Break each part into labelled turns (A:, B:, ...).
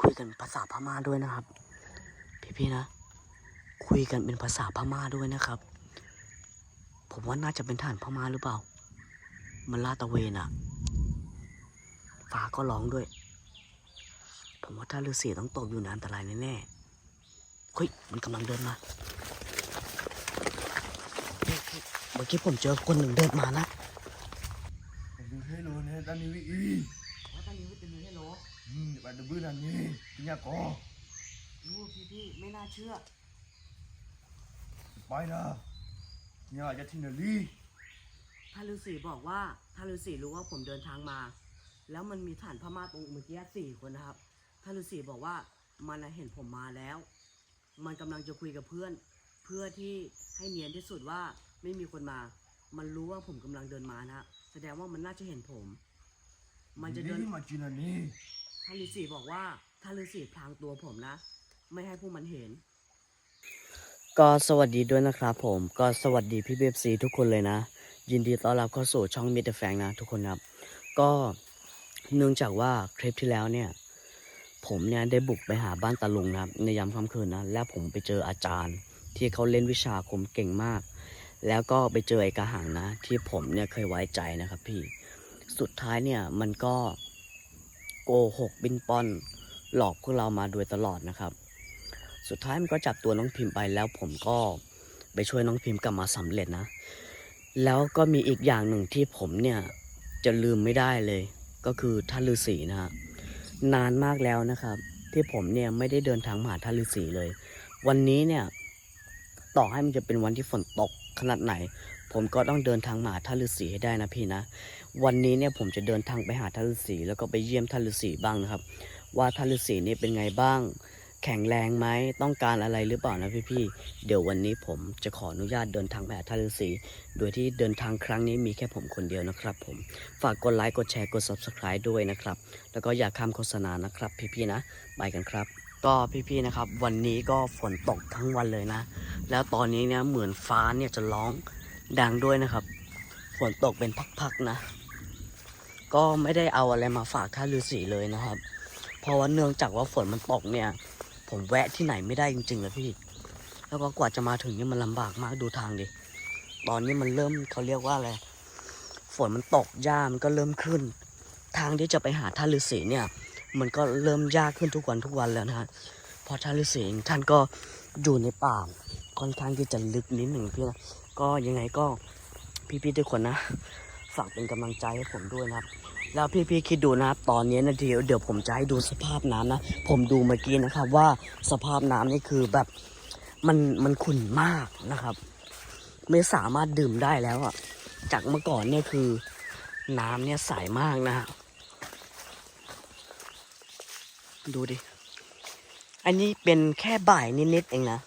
A: คุยกันภาษาพม่าด้วยนะครับ พี่ๆนะ คุยกันเป็นภาษาพม่าด้วยนะครับ ผมว่าน่าจะเป็นฐานพม่าหรือเปล่า มันลาดตะเวนอะฟ้าก็ร้องด้วย ผมว่าถ้าฤาษีต้องตกอยู่ในอันตรายแน่ๆเฮ้ยมันกำลังเดินมาเมื่อกี้ผมเจอคนหนึ่งเดินมานะ
B: Đừng thế luôn hết, ta đi bị y.
A: ว่าตอนนี้เป็นให้โล
B: Ừ, bạn đừng bước làm gì, nhà có.
A: รู้พี่ๆไม่น่าเชื่อ
B: Bay nè. Nhà cho thiên là ly.
A: ถ้าฤาษีบอกว่าถ้าฤาษีรู้ว่าผมเดินทางมา แล้วมันมีฐานพม่าตรงเมื่อกี้สี่คนนะครับถ้าฤาษีบอกว่ามันน่ะเห็นผมมาแล้ว มันกำลังจะคุยกับเพื่อน เพื่อที่ให้เนียนที่สุดว่าไม่มีคนมา มันรู้ว่าผมกำลังเดินมานะฮะแสดงว่ามันน่าจะเห็นผม มันจะ
B: Đi
A: เดิน
B: mà chỉ là đi.
A: ถ้าฤาษีบอกว่าถ้าฤาษีพลางตัวผมนะ ไม่ให้พวกมันเห็น ก็สวัสดีด้วยนะครับผมก็สวัสดีพี่เบฟซีทุกคนเลยนะ ยินดีต้อนรับเข้าสู่ช่องมิเตอร์แฟงนะทุกคนครับ ก็เนื่องจากว่าคลิปที่แล้วเนี่ย ผมเนี่ยได้บุกไปหาบ้านตาลุงนะครับ ในยามค่ำคืนนะ แล้วผมไปเจออาจารย์ ที่เขาเล่นวิชาอาคมเก่งมาก แล้วก็ไปเจอไอ้กระหังนะ ที่ผมเนี่ยเคยไว้ใจนะครับพี่สุดท้ายเนี่ยมันก็ โกหกบินปอน หลอกพวกเรามาโดยตลอดนะครับ สุดท้ายมันก็จับตัวน้องพิมพ์ไปแล้วผมก็ไปช่วยน้องพิมพ์กลับมาสำเร็จนะ แล้วก็มีอีกอย่างหนึ่งที่ผมเนี่ยจะลืมไม่ได้เลย ก็คือท่านฤาษีนะฮะนานมากแล้วนะครับ ที่ผมเนี่ยไม่ได้เดินทางมาหาท่านฤาษีเลย วันนี้เนี่ยต่อให้มันจะเป็นวันที่ฝนตกขนาดไหน ผมก็ต้องเดินทางมาหาท่านฤาษีให้ได้นะพี่นะ วันนี้เนี่ยผมจะเดินทางไปหาท่านฤาษีแล้วก็ไปเยี่ยมท่านฤาษีบ้างนะครับ ว่าท่านฤาษีนี่เป็นไงบ้าง แข็งแรงไหมต้องการอะไรหรือเปล่านะพี่ๆเดี๋ยววันนี้ผมจะขออนุญาตเดินทางไปหาท่านฤาษีโดยที่เดินทางครั้งนี้มีแค่ผมคนเดียวนะครับ ผมฝากกดไลค์กดแชร์กด subscribe ด้วยนะครับ แล้วก็อย่าข้ามโฆษณานะครับ พี่ๆนะไปกันครับ ก็พี่ๆนะครับ วันนี้ก็ฝนตกทั้งวันเลยนะ แล้วตอนนี้เนี่ยเหมือนฟ้าเนี่ยจะร้องดังด้วยนะครับฝนตกเป็นพักๆนะ ก็ไม่ได้เอาอะไรมาฝากท่านฤาษีเลยนะครับ เพราะว่าเนื่องจากว่าฝนมันตกเนี่ย ผมแวะที่ไหนไม่ได้จริงๆเลยพี่ แล้วก็กว่าจะมาถึงนี่มันลำบากมากดูทางดิ ตอนนี้มันเริ่มเขาเรียกว่าอะไร ฝนมันตกหญ้ามันก็เริ่มขึ้น ทางที่จะไปหาท่านฤาษีเนี่ย มันก็เริ่มยากขึ้นทุกวันทุกวันแล้วนะฮะเพราะท่านฤาษีท่านก็อยู่ในป่าค่อนข้างที่จะลึกนิดหนึ่งพี่นะก็ยังไงก็พี่ๆทุกคนนะฝากเป็นกำลังใจให้ผมด้วยนะครับ แล้วพี่ๆคิดดูนะครับตอนนี้นะเดี๋ยวเดี๋ยวผมจะให้ดูสภาพน้ำนะ ผมดูเมื่อกี้นะครับว่าสภาพน้ำนี่คือแบบมันมันขุ่นมากนะครับ ไม่สามารถดื่มได้แล้วอะจากเมื่อก่อนเนี่ยคือน้ำเนี่ยใสมากนะฮะดูดิ อันนี้เป็นแค่บ่ายนิดๆเองนะ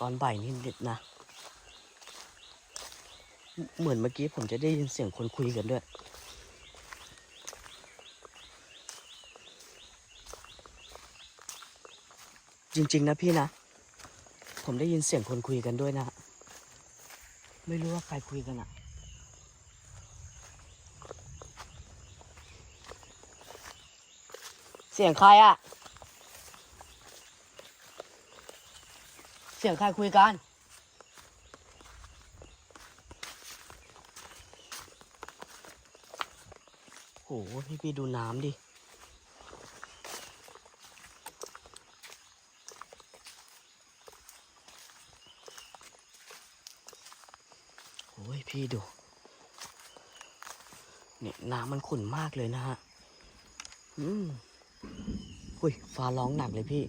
A: ตอนบ่ายนิดๆนะ เหมือนเมื่อกี้ผมจะได้ยินเสียงคนคุยกันด้วย จริง ๆ นะพี่นะ ผมได้ยินเสียงคนคุยกันด้วยนะ ไม่รู้ว่าใครคุยกันอะเสียงใครอะเสียงใครคุยกัน พี่พี่ดูน้ำดิ โอ้ยพี่ดู เนี่ยน้ำมันขุ่นมากเลยนะฮะ อืมหุยฟ้าร้องหนักเลยพี่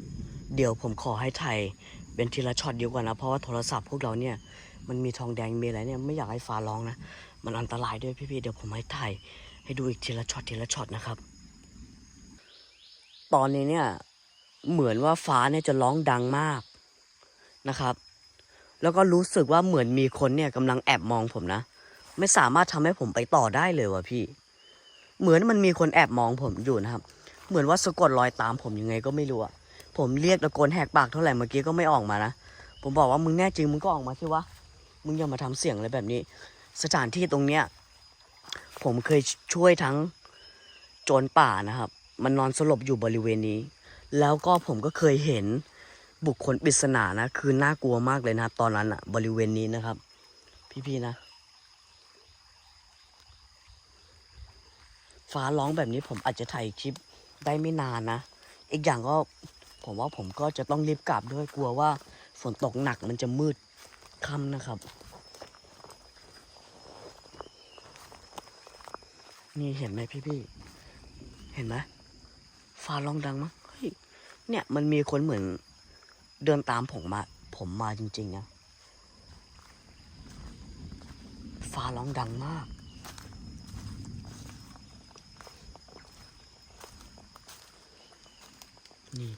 A: เดี๋ยวผมขอให้ถ่ายเป็นทีละช็อตดีกว่านะ เพราะว่าโทรศัพท์พวกเราเนี่ยมันมีทองแดงมีอะไรเนี่ยไม่อยากให้ฟ้าร้องนะ มันอันตรายด้วยพี่ๆเดี๋ยวผมให้ถ่าย ให้ดูอีกทีละช็อตทีละช็อตนะครับ ตอนนี้เนี่ยเหมือนว่าฟ้าเนี่ยจะร้องดังมากนะครับ แล้วก็รู้สึกว่าเหมือนมีคนเนี่ยกำลังแอบมองผมนะ ไม่สามารถทำให้ผมไปต่อได้เลยว่ะพี่ เหมือนมันมีคนแอบมองผมอยู่นะครับ เหมือนว่าสะกดรอยตามผมยังไงก็ไม่รู้อะผมเรียกตะโกนแหกปากเท่าไหร่เมื่อกี้ก็ไม่ออกมานะ ผมบอกว่ามึงแน่จริงมึงก็ออกมาสิวะ มึงอย่ามาทำเสียงอะไรแบบนี้ สถานที่ตรงเนี้ย ผมเคยช่วยทั้งโจรป่านะครับ มันนอนสลบอยู่บริเวณนี้ แล้วก็ผมก็เคยเห็นบุคคลปริศนานะ คือน่ากลัวมากเลยนะครับ ตอนนั้นอะบริเวณนี้นะครับ พี่ๆนะ ฟ้าร้องแบบนี้ผมอาจจะถ่ายคลิปได้ไม่นานนะ อีกอย่างก็ผมว่าผมก็จะต้องรีบกลับด้วยกลัวว่าฝนตกหนักมันจะมืดค่ำนะครับ นี่เห็นไหมพี่ๆเห็นไหมฟ้าร้องดังมั้งเฮ้ยเนี่ยมันมีคนเหมือน เดินตามผมมา ผมมาจริงๆนะฟ้าร้องดังมาก นี่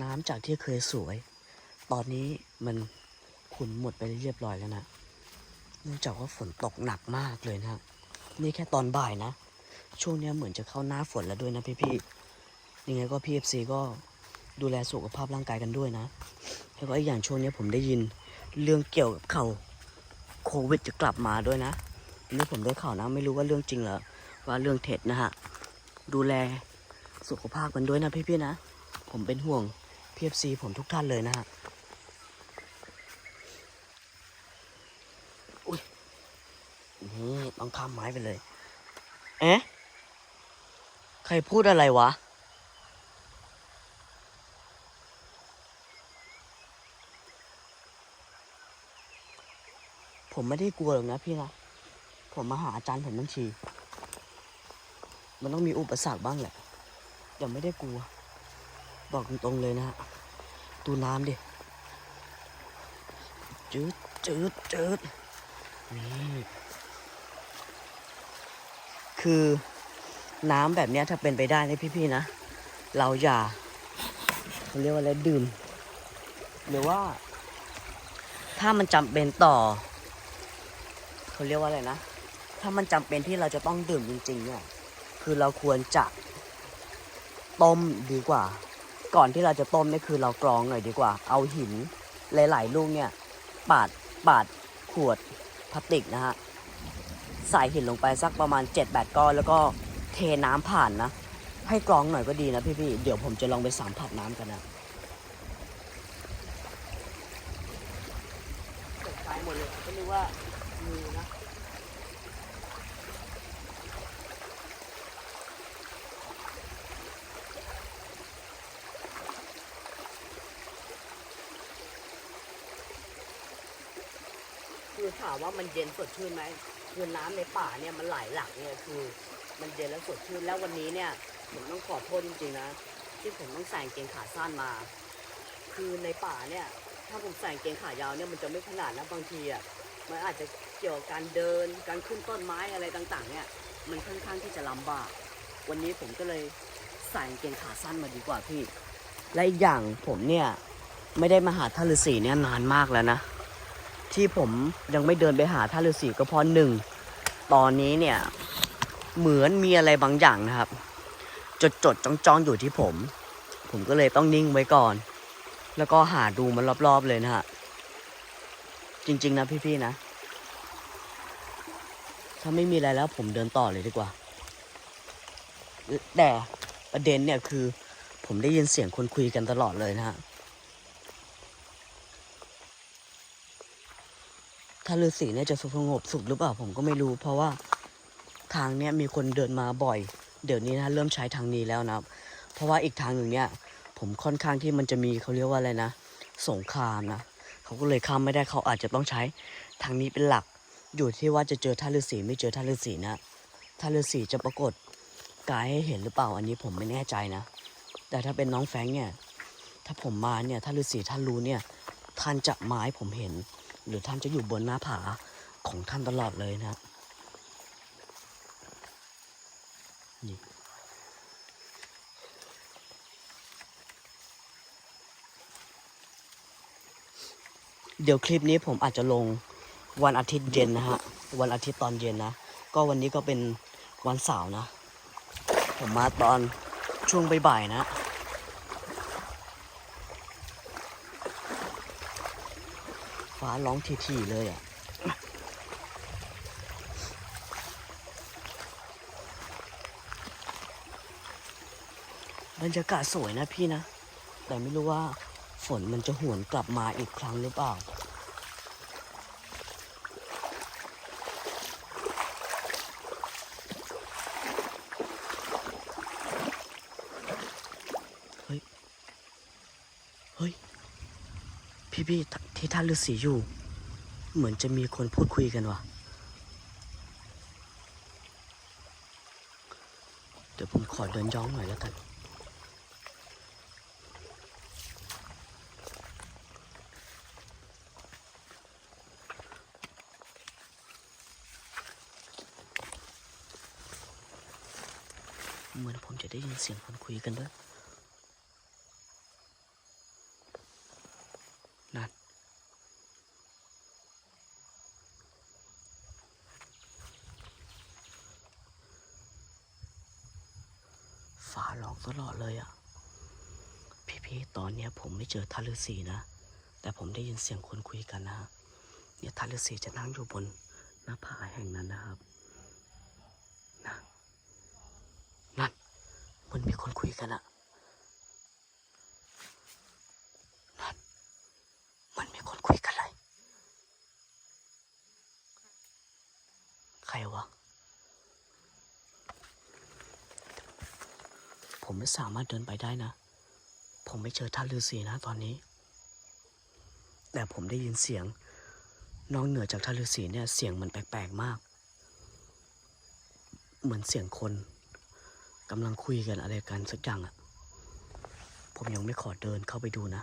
A: น้ำจากที่เคยสวย ตอนนี้มันขุ่นหมดไปเรียบร้อยแล้วนะ เนื่องจากว่าฝนตกหนักมากเลยนะนี่แค่ตอนบ่ายนะ ช่วงนี้เหมือนจะเข้าหน้าฝนแล้วด้วยนะพี่ๆยังไงก็พี่เอฟซีก็ดูแลสุขภาพร่างกายกันด้วยนะแล้วก็อีกอย่างช่วงนี้ผมได้ยินเรื่องเกี่ยวกับเขาโควิดจะกลับมาด้วยนะนี่ผมได้ข่าวนะไม่รู้ว่าเรื่องจริงเหรอว่าเรื่องเท็จนะฮะดูแลสุขภาพกันด้วยนะพี่ๆนะ ผมเป็นห่วงพีเอฟซีผมทุกท่านเลยนะฮะ นี่ ต้องข้ามไม้ไปเลย เอ๊ะ ใครพูดอะไรวะ ผมไม่ได้กลัวหรอกนะพี่นะ ผมมาหาอาจารย์ผมบัญชี มันต้องมีอุปสรรคบ้างแหละแต่ไม่ได้กลัว บอกตรงๆเลยนะฮะดูน้ำดิ จืดจืดจืดนี่ คือน้ำแบบนี้ถ้าเป็นไปได้นะพี่ๆนะ เราอย่าเขาเรียกว่าอะไรดื่ม หรือว่า ถ้ามันจำเป็นต่อเขาเรียกว่าอะไรนะ ถ้ามันจำเป็นที่เราจะต้องดื่มจริงๆเนี่ยคือเราควรจะต้มดีกว่า ก่อนที่เราจะต้มนี่คือเรากรองหน่อยดีกว่า เอาหินหลายๆลูกเนี่ย ปาดปาดขวดพลาสติกนะฮะ ใส่หินลงไปสักประมาณ 7-8 ก้อน แล้วก็เทน้ำผ่านนะ ให้กรองหน่อยก็ดีนะพี่ๆ เดี๋ยวผมจะลองไปสัมผัสน้ำกันนะตกใจหมดเลยก็นึกว่ามีนะคือถามว่ามันเย็นสดชื่นไหม คือน้ำในป่าเนี่ยมันไหลหลากเนี่ยคือ มันเย็นแล้วสดชื่นแล้ววันนี้เนี่ยผมต้องขอโทษจริงๆนะ ที่ผมต้องใส่กางเกงขาสั้นมา คือในป่าเนี่ย ถ้าผมใส่กางเกงขายาวเนี่ยมันจะไม่ขนาดนะบางทีอะมันอาจจะเกี่ยวกับการเดินการขึ้นต้นไม้อะไรต่างๆ เนี่ย มันค่อนข้างที่จะลำบาก วันนี้ผมก็เลยใส่กางเกงขาสั้นมาดีกว่าพี่ และอีกอย่างผมเนี่ยไม่ได้มาหาท่าฤาษีเนี่ยนานมากแล้วนะ ที่ผมยังไม่เดินไปหาท่าฤาษีก็เพราะหนึ่งตอนนี้เนี่ยเหมือนมีอะไรบางอย่างนะครับ จดจดจ้องจ้องอยู่ที่ผม ผมก็เลยต้องนิ่งไว้ก่อน แล้วก็หาดูมันรอบๆเลยนะฮะจริง ๆ นะพี่ๆนะ ถ้าไม่มีอะไรแล้วผมเดินต่อเลยดีกว่า แต่ประเด็นเนี่ยคือ ผมได้ยินเสียงคนคุยกันตลอดเลยนะฮะ ถ้าฤาษีเนี่ยจะสงบสุขหรือเปล่าผมก็ไม่รู้ เพราะว่าทางเนี้ยมีคนเดินมาบ่อย เดี๋ยวนี้นะเริ่มใช้ทางนี้แล้วนะครับ เพราะว่าอีกทางหนึ่งเนี่ย ผมค่อนข้างที่มันจะมีเขาเรียกว่าอะไรนะสงครามนะเขาก็เลยข้ามไม่ได้เขาอาจจะต้องใช้ทางนี้เป็นหลัก อยู่ที่ว่าจะเจอท่าฤาษีไม่เจอท่าฤาษีนะท่าฤาษีจะปรากฏกายให้เห็นหรือเปล่าอันนี้ผมไม่แน่ใจนะ แต่ถ้าเป็นน้องแฟงเนี่ย ถ้าผมมาเนี่ยท่าฤาษีท่านรู้เนี่ยท่านจะมาให้ผมเห็น หรือท่านจะอยู่บนหน้าผาของท่านตลอดเลยนะครับนี่เดี๋ยวคลิปนี้ผมอาจจะลงวันอาทิตย์เย็นนะฮะ วันอาทิตย์ตอนเย็นนะ ก็วันนี้ก็เป็นวันเสาร์นะ ผมมาตอนช่วงบ่ายๆนะาร้องทีๆเลยอะบรรยากาศสวยนะพี่นะ แต่ไม่รู้ว่าฝนมันจะหวนกลับมาอีกครั้งหรือเปล่า เฮ้ย เฮ้ย พี่พี่ ที่ท่านฤาษีอยู่ เหมือนจะมีคนพูดคุยกันว่ะเดี๋ยวผมขอเดินย้อนหน่อยแล้วกัน เหมือนผมจะได้ยินเสียงคนคุยกันด้วย นั่น หลอกตลอดเลยอะ่ะ พี่ๆ ตอนเนี้ยผมไม่เจอทารุสีนะ แต่ผมได้ยินเสียงคนคุยกันนะเนี่ยทารุสีจะนั่งอยู่บนหน้าผาแห่งนั้นนะครับนะนั่นมันมีคนคุยกันอะนั่น มันมีคนคุยกันเลย ใครวะ ผม ไม่สามารถเดินไปได้นะ ผมไม่เจอท่านฤาษีนะตอนนี้ แต่ผมได้ยินเสียงน้องเหนือจากท่านฤาษีเนี่ยเสียงมันแปลกๆมาก เหมือนเสียงคนกำลังคุยกันอะไรกันสักอย่างอะผมยังไม่ขอเดินเข้าไปดูนะ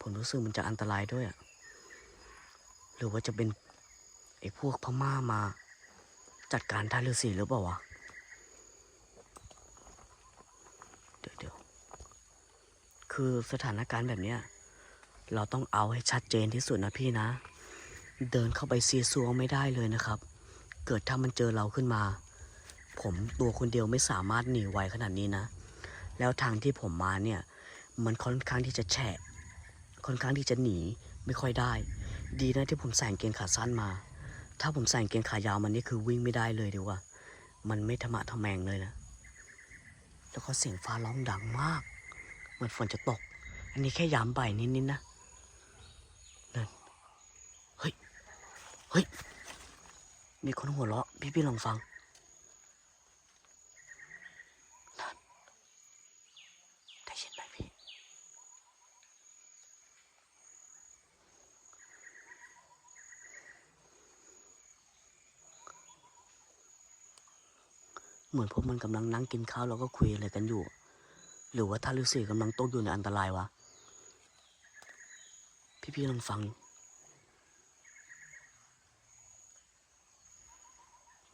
A: ผมรู้สึกมันจะอันตรายด้วยอะหรือว่าจะเป็นไอ้พวกพม่ามาจัดการท่านฤาษีหรือเปล่าวะ เดี๋ยวเดี๋ยว คือสถานการณ์แบบเนี้ยเราต้องเอาให้ชัดเจนที่สุดนะพี่นะ เดินเข้าไปซีซัวไม่ได้เลยนะครับ เกิดถ้ามันเจอเราขึ้นมา ผมตัวคนเดียวไม่สามารถหนีไวขนาดนี้นะ แล้วทางที่ผมมาเนี่ย มันค่อนข้างที่จะแฉะ ค่อนข้างที่จะหนีไม่ค่อยได้ ดีนะที่ผมใส่กางเกงขาสั้นมา ถ้าผมใส่กางเกงขายาวมันนี่คือวิ่งไม่ได้เลยดีกว่า มันไม่ธรรมะทะแมงเลยนะ แล้วก็เสียงฟ้าร้องดังมาก มือนฝนจะตก อันนี้แค่ย้ำไปนิดๆนนะนั่นเฮ้ย เฮ้ย มีคนหัวเราะ พี่พี่ๆลองฟังนั่นได้ยินไหมพี่ เหมือนพวกมันกำลังนั่งกินข้าวแล้วก็คุยอะไรกันอยู่ หรือว่าท่านฤาษีกำลังตกอยู่ในอันตรายวะ พี่ๆลองฟัง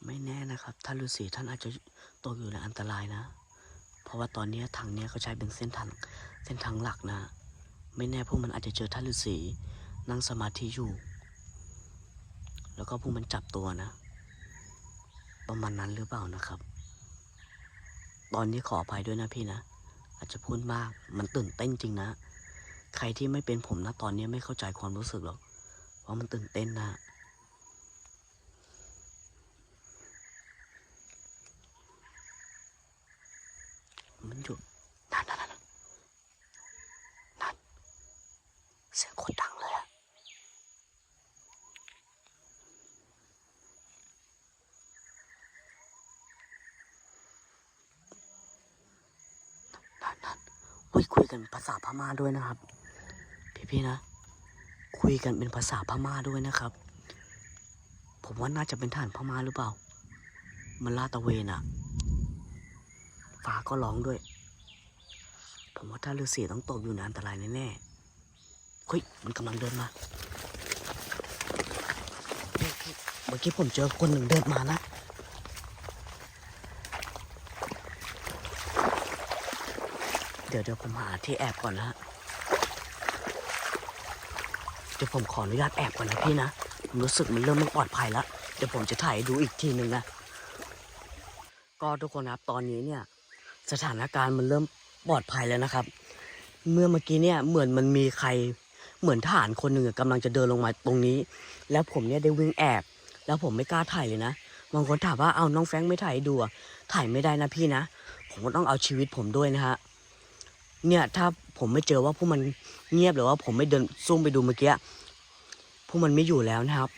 A: ไม่แน่นะครับท่านฤาษีท่านอาจจะตกอยู่ในอันตรายนะ เพราะว่าตอนนี้ทางเนี้ยเขาใช้เป็นเส้นทางเส้นทางหลักนะ ไม่แน่พวกมันอาจจะเจอท่านฤาษีนั่งสมาธิอยู่ แล้วก็พวกมันจับตัวนะ ประมาณนั้นหรือเปล่านะครับ ตอนนี้ขออภัยด้วยนะพี่นะ อาจจะพูดมาก มันตื่นเต้นจริงนะ ใครที่ไม่เป็นผมนะตอนนี้ไม่เข้าใจความรู้สึกหรอก เพราะมันตื่นเต้นนะ มันอยู่นั่นนั่นนั่นนั่นเสียงโคนดังเลยอะนั่นนั่น คุยคุยกันภาษาพม่าด้วยนะครับ พี่ๆนะ คุยกันเป็นภาษาพม่าด้วยนะครับ ผมว่าน่าจะเป็นทหารพม่าหรือเปล่า มันลาตะเวนอะฟ้าก็ร้องด้วย ผมว่าถ้าฤาษีต้องตกอยู่ในอันตรายแน่ๆเฮ้ยมันกำลังเดินมาเมื่อกี้ผมเจอคนหนึ่งเดินมานะ เดี๋ยวเดี๋ยวผมหาที่แอบก่อนนะฮะเดี๋ยวผมขออนุญาตแอบก่อนนะพี่นะผมรู้สึกมันเริ่มไม่ปลอดภัยแล้วเดี๋ยวผมจะถ่ายดูอีกทีหนึ่งนะก็ทุกคนครับตอนนี้เนี่ยสถานการณ์มันเริ่มปลอดภัยแล้วนะครับ เมื่อเมื่อกี้เนี่ยเหมือนมันมีใครเหมือนทหารคนหนึ่งอะกำลังจะเดินลงมาตรงนี้ แล้วผมเนี่ยได้วิ่งแอบ แล้วผมไม่กล้าถ่ายเลยนะบางคนถามว่าเอาน้องแฟงไม่ถ่ายดูถ่ายไม่ได้นะพี่นะ ผมผมก็ต้องเอาชีวิตผมด้วยนะฮะ เนี่ยถ้าผมไม่เจอว่าพวกมันเงียบหรือว่าผมไม่เดินซุ่มไปดูเมื่อกี้พวกมันไม่อยู่แล้วนะครับ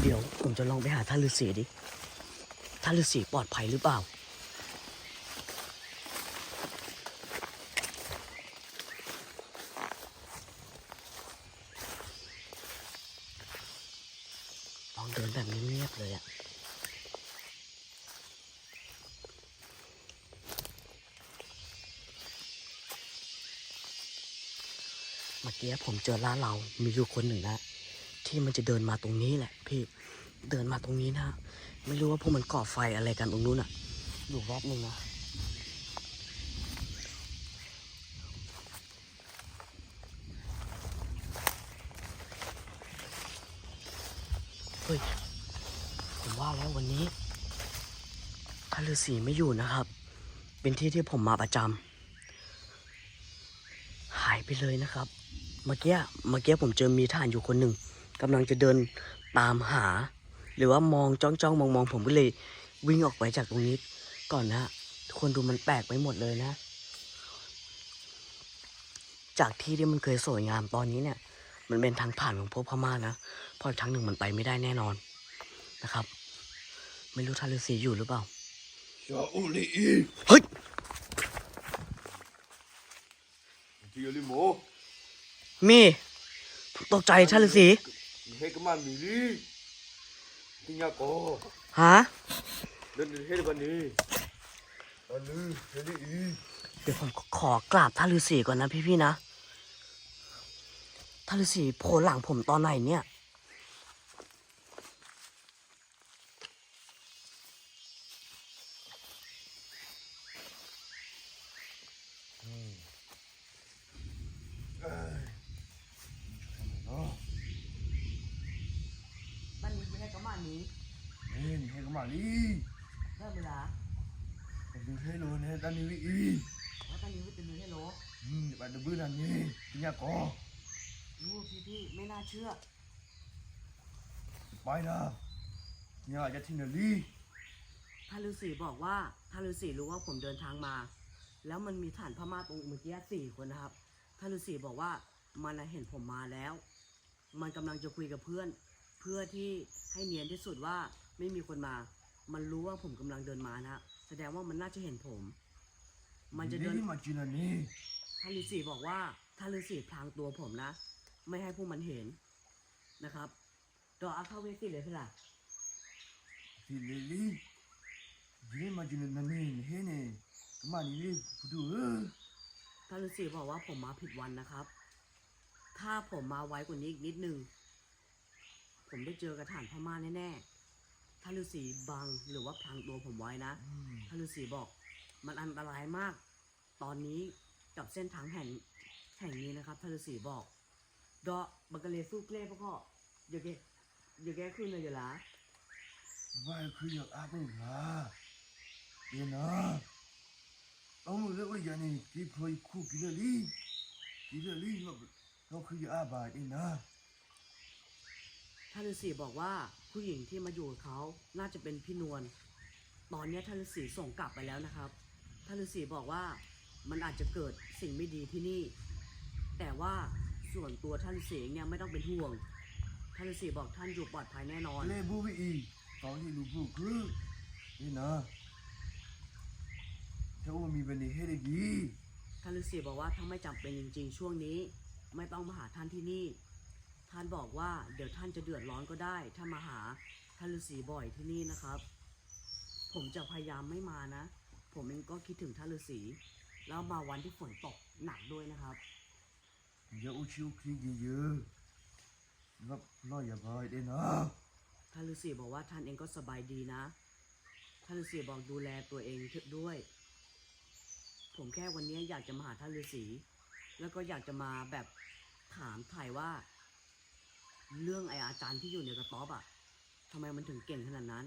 A: เดี๋ยวผมจะลองไปหาท่านฤาษีดิท่านฤาษีปลอดภัยหรือเปล่า ลองเดินแบบเงียบๆเลยอะเมื่อกี้ผมเจอร้านเรา มีอยู่คนหนึ่งนะที่มันจะเดินมาตรงนี้แหละ พี่ เดินมาตรงนี้นะ ไม่รู้ว่าพวกมันก่อไฟอะไรกันตรงนู้นอะอยู่แวบหนึ่งนะเฮ้ย ผมว่าแล้ววันนี้ท่านฤาษีไม่อยู่นะครับ เป็นที่ที่ผมมาประจำหายไปเลยนะครับ เมื่อกี้เมื่อกี้ผมเจอมีท่านอยู่คนหนึ่งกำลังจะเดินตามหา หรือว่ามองจ้องจ้องมองมองผมก็เลยวิ่งออกไปจากตรงนี้ ก่อนนะทุกคนดูมันแปลกไปหมดเลยนะ จากที่ที่มันเคยสวยงามตอนนี้เนี่ย มันเป็นทางผ่านของพวกพม่านะเพราะทางหนึ่งมันไปไม่ได้แน่นอนนะครับ ไม่รู้ท่านฤาษีอยู่หรือเปล่า
B: ชาอุลีอี
A: เฮ้ย
B: ที่ยลิโม
A: มีผมตกใจท่านฤาษี
B: เฮกมามิลีที่ยาโก
A: ฮะ
B: เดินเฮดบันนี้อันนี้เฮลีอี
A: เดี๋ยวผมขอกราบท่านฤาษีก่อนนะพี่ๆนะท่านฤาษีโผล่หลังผมตอนไหนเนี่ย
B: เนาะ
A: มันมีแค่ประมาณนี้
B: นี่เฮก มาลี
A: เริ่มเวลา
B: อันนี้เฮโลเนี่ยอันนี้วีอี
A: แล้วตอนนี้วิตามินให้โล
B: อืมบัดบื้อนั่นนี่ที่ยาโก
A: รู้พี่ๆไม่น่าเชื่อ
B: ไปนะเนี่ยจะที่นาลี
A: ท่านฤาษีบอกว่าท่านฤาษีรู้ว่าผมเดินทางมา แล้วมันมีฐานพม่าตรงเมื่อกี้สี่คนนะครับท่านฤาษีบอกว่ามันน่ะเห็นผมมาแล้ว มันกำลังจะคุยกับเพื่อน เพื่อที่ให้เนียนที่สุดว่า ไม่มีคนมา มันรู้ว่าผมกำลังเดินมานะฮะแสดงว่ามันน่าจะเห็นผม มันจะเดิน
B: นี่มาจีนานี่
A: ท่านฤาษีบอกว่าท่านฤาษีพลางตัวผมนะ ไม่ให้พวกมันเห็นนะครับดอกอาคาเวสิเลยพี่ล่ะ
B: ที่เลลีนี่มาจีนานี่เฮเนี่ยมานี่เลยพูดเออ
A: ท่านฤาษีบอกว่าผมมาผิดวันนะครับ ถ้าผมมาไวกว่านี้อีกนิดนึง ผมได้เจอกระถานพม่าแน่ๆ ท่านฤาษีบังหรือว่าพลางตัวผมไว้นะ
B: อืม
A: ท่านฤาษีบอก มันอันตรายมาก ตอนนี้กับเส้นทางแห่งแห่งนี้นะครับท่านฤาษีบอกดอกบังกะเลสู้เกล้พวกเขาเดี๋ยวแกเดี๋ยวแกขึ้นเลยเดี๋ยวละ
B: ว่าคืออยากอาบุลาเดี๋ยวนะเอามือเล็กไว้ยันนี่ที่พอยคู่กินเลยลีกินเลยลีเราเราคืออยากอาบายเองนะ
A: ท่าน ฤาษีบอกว่าผู้หญิงที่มาอยู่กับเขาน่าจะเป็นพี่นวล ตอนนี้ท่านฤาษีส่งกลับไปแล้วนะครับ ท่านฤาษีบอกว่ามันอาจจะเกิดสิ่งไม่ดีที่นี่ แต่ว่าส่วนตัวท่านฤาษีเนี่ยไม่ต้องเป็นห่วง ท่านฤาษีบอกท่านอยู่ปลอดภัยแน่นอน
B: เลบูบีอีตอนที่ลูกบุกคือเดี๋ยวนะถ้าว่ามีบันนี้ให้ได้ดี
A: ท่านฤาษีบอกว่าถ้าไม่จำเป็นจริง ๆ ช่วงนี้ ไม่ต้องมาหาท่านที่นี่ ท่านบอกว่าเดี๋ยวท่านจะเดือดร้อนก็ได้ ถ้ามาหาท่านฤาษีบ่อยที่นี่นะครับ ผมจะพยายามไม่มานะ ผมเองก็คิดถึงท่านฤาษีแล้วมาวันที่ฝนตกหนักด้วยนะครับ
B: อย่าอุชิวคลีเยอะๆรับน้อยอย่าบายเด้นะ
A: ท่านฤาษีบอกว่าท่านเองก็สบายดีนะ ท่านฤาษีบอกดูแลตัวเองด้วย ผมแค่วันนี้อยากจะมาหาท่านฤาษีแล้วก็อยากจะมาแบบถามถ่ายว่า เรื่องไออาจารย์ที่อยู่ในกระต๊อบอะทำไมมันถึงเก่งขนาดนั้น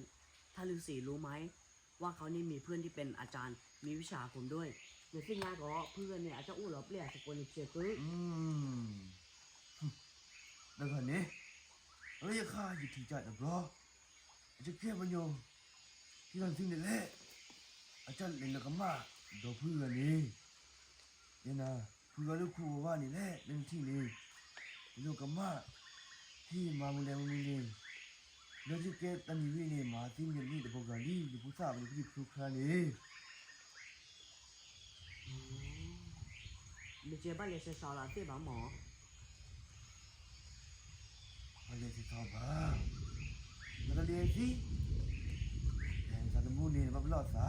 A: ท่าฤาษีรู้ไหมว่าเขานี่มีเพื่อนที่เป็นอาจารย์มีวิชาอาคมด้วยเดี๋ยวสิ่งงานก็เพื่อนเนี่ยอาจจะอู้หลอเปลี่ยนสกุลเชียคือ
B: อืมแล้วคันนี้เราจะฆ่าอยู่ที่จัดนะบรอจะแค่มันโยที่นั่นที่นี่แหละอาจารย์เล่นแล้วก็มาดอกเพื่อนนี่เนี่ยนะเพื่อนลูกครูว่านี่แหละเล่นที่นี่เรื่องกับมา ที่มามุแล้วนี่นี่แล้วที่แกตันอยู่นี่มาที่นี่นี่เดี๋ยวพวกกันนี่อยู่ผู้สาวนี่ผู้ครูนี่
A: 你结伴也是少了对吧หมอ
B: มาเรียนที่ทอบ้ามาเรียนสิแทนสารมูนี่มาบลอดสา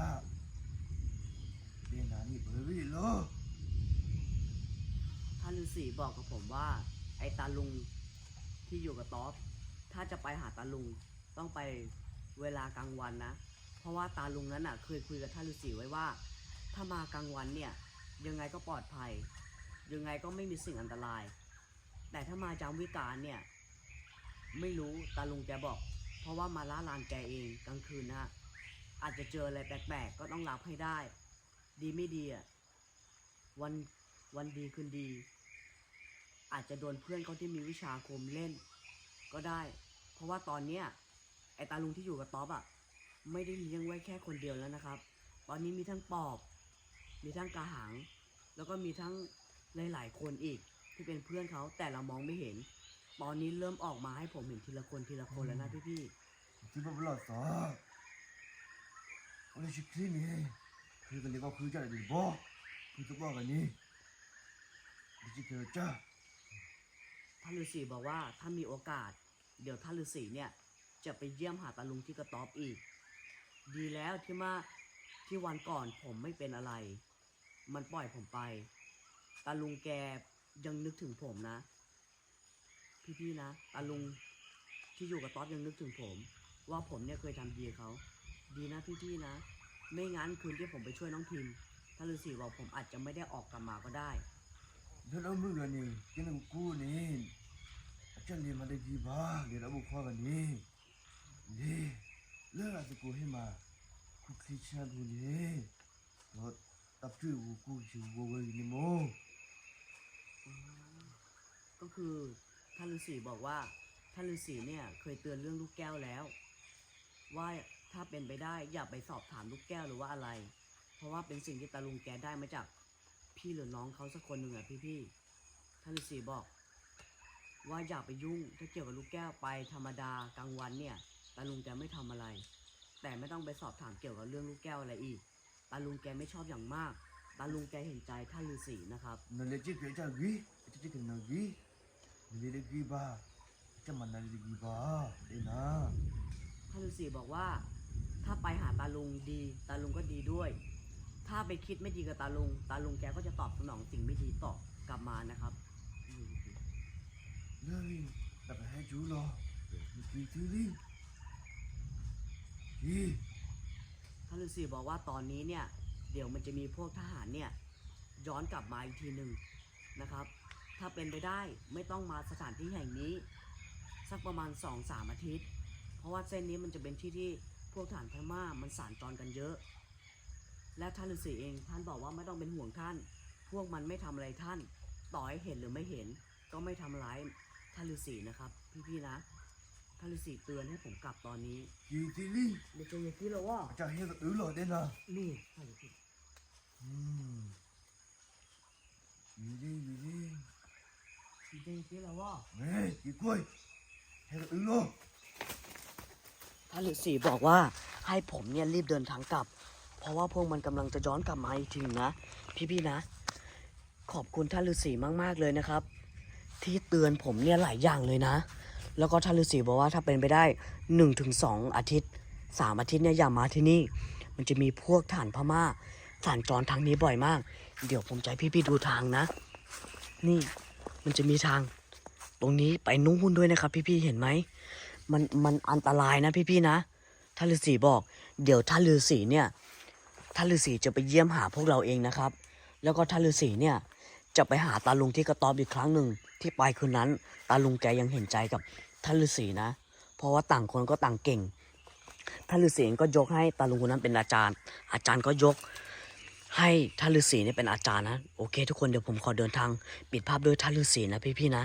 B: เรียนหานี่เบอร์รี่โล
A: ท่านฤาษีบอกกับผมว่า ไอ้ตาลุง ที่อยู่กับต๊อบถ้าจะไปหาตาลุงต้องไปเวลากลางวันนะ เพราะว่าตาลุงนั้นอะ เคยคุยกับท่านฤาษีไว้ว่า ถ้ามากลางวันเนี่ยยังไงก็ปลอดภัย ยังไงก็ไม่มีสิ่งอันตราย แต่ถ้ามาจามวิการเนี่ยไม่รู้ตาลุงแกบอก เพราะว่ามาล่าลานแกเองกลางคืนนะฮะอาจจะเจออะไรแปลกๆก็ต้องรับให้ได้ ดีไม่ดีอะวันวันดีคืนดี อาจจะโดนเพื่อนเขาที่มีวิชาอาคมเล่น ก็ได้ เพราะว่าตอนเนี้ยไอตาลุงที่อยู่กับต๊อบอะไม่ได้เลี้ยงไว้แค่คนเดียวแล้วนะครับ ตอนนี้มีทั้งปอบ มีทั้งกระหัง แล้วก็มีทั้งหลายๆคนอีกที่เป็นเพื่อนเขาแต่เรามองไม่เห็น ตอนนี้เริ่มออกมาให้ผมเห็นทีละคนทีละคนแล้วนะพี่
B: ที่มาบลอดสาวันนี้ชิคกี้นี่คือกันเรียกว่าคือจะอะไรดีบ่คือจะบอกกันนี่ดิจิเกอร์จ้า
A: ๆ ท่านฤาษีบอกว่าถ้ามีโอกาส เดี๋ยวท่านฤาษีเนี่ยจะไปเยี่ยมหาตาลุงที่กระต๊อบอีก ดีแล้วที่มาที่วันก่อนผมไม่เป็นอะไร มันปล่อยผมไปตาลุงแกยังนึกถึงผมนะ พี่ๆนะตาลุงที่อยู่กับต๊อบยังนึกถึงผม ว่าผมเนี่ยเคยทำดีเขา ดีนะพี่ๆนะ ไม่งั้นคืนที่ผมไปช่วยน้องพิมพ์ท่านฤาษีบอกผมอาจจะไม่ได้ออกกลับมาก็ได้
B: เดี๋ยวเรามือกันนี่กินกูนี่อาจารย์เรียนมาได้กี่บ้าเดี๋ยวเราบุกข้อกันนี่นี่เรื่องอะไรกูให้มากูคลิชาดูนี่รถตับชื่อกูกูชื่อวัวเว้ยนี่โม
A: ก็คือท่านฤาษีบอกว่าท่านฤาษีเนี่ยเคยเตือนเรื่องลูกแก้วแล้ว ว่าถ้าเป็นไปได้อย่าไปสอบถามลูกแก้วหรือว่าอะไร เพราะว่าเป็นสิ่งที่ตาลุงแกได้มาจาก พี่หรือน้องเขาสักคนหนึ่งอะพี่ๆท่านฤาษีบอก ว่าอย่าไปยุ่งถ้าเกี่ยวกับลูกแก้วไปธรรมดากลางวันเนี่ยตาลุงแกไม่ทำอะไร แต่ไม่ต้องไปสอบถามเกี่ยวกับเรื่องลูกแก้วอะไรอีกตาลุงแกไม่ชอบอย่างมากตาลุงแกเห็นใจท่านฤาษีนะครับ
B: นั่นเลยจิเกจ้ากีจิเกนนากีนี่เลยกีบ้าจะมันนั่นเลยกีบ้าเอ็นะ
A: ท่านฤาษีบอกว่า ถ้าไปหาตาลุงดีตาลุงก็ดีด้วย ถ้าไปคิดไม่ดีกับตาลุง ตาลุงแกก็จะตอบสนองสิ่งไม่ดีตอบกลับมานะครับอืม
B: เลยแต่ไปให้จูรอมีกีทีลีกี
A: ท่านฤาษีบอกว่าตอนนี้เนี่ย เดี๋ยวมันจะมีพวกทหารเนี่ย ย้อนกลับมาอีกทีหนึ่งนะครับ ถ้าเป็นไปได้ไม่ต้องมาสถานที่แห่งนี้ สักประมาณสองสามอาทิตย์ เพราะว่าเส้นนี้มันจะเป็นที่ที่พวกทหารพม่ามันสานจรกันเยอะ และท่านฤาษีเองท่านบอกว่าไม่ต้องเป็นห่วงท่าน พวกมันไม่ทำอะไรท่าน ต่อให้เห็นหรือไม่เห็น ก็ไม่ทำร้ายท่านฤาษีนะครับ พี่ๆนะท่านฤาษีเตือนให้ผมกลับตอนนี้
B: กีทีลี
A: เดี๋ยวเจออย่างที่เราว่า
B: จะให้ก็อื้อหรอเด้นะ
A: นี่ท่านฤาษี
B: อืมมีดีมีดี
A: เดี๋ยวเจออย่างที่เราว่า
B: เฮ้ยกีกล้วยให้ก็อื้อหรอ
A: ท่านฤาษีบอกว่าให้ผมเนี่ยรีบเดินทางกลับ เพราะว่าพวกมันกำลังจะย้อนกลับมาอีกทีนะ พี่ๆนะ ขอบคุณท่านฤาษีมากๆเลยนะครับ ที่เตือนผมเนี่ยหลายอย่างเลยนะ แล้วก็ท่านฤาษีบอกว่าถ้าเป็นไปได้1นถึงสอาทิตย์สามอาทิตย์เนี่ยอย่ามาที่นี่ มันจะมีพวกฐานพม่าฐานจรทางนี้บ่อยมาก เดี๋ยวผมจะให้พี่ๆดูทางนะ นี่มันจะมีทาง ตรงนี้ไปนุ่งหุ้นด้วยนะครับ พี่ๆเห็นไหมมันมันอันตรายนะพี่ๆนะท่านฤาษีบอก เดี๋ยวท่านฤาษีเนี่ย ท่านฤาษีจะไปเยี่ยมหาพวกเราเองนะครับ แล้วก็ท่านฤาษีเนี่ยจะไปหาตาลุงที่กระต๊อบอีกครั้งหนึ่งที่ไปคืนนั้น ตาลุงแกยังเห็นใจกับท่านฤาษีนะ เพราะว่าต่างคนก็ต่างเก่ง ท่านฤาษีก็ยกให้ตาลุงคนนั้นเป็นอาจารย์ อาจารย์ก็ยก ให้ท่านฤาษีเนี่ยเป็นอาจารย์นะ โอเค ทุกคนเดี๋ยวผมขอเดินทาง ปิดภาพด้วยท่านฤาษีนะพี่ๆนะ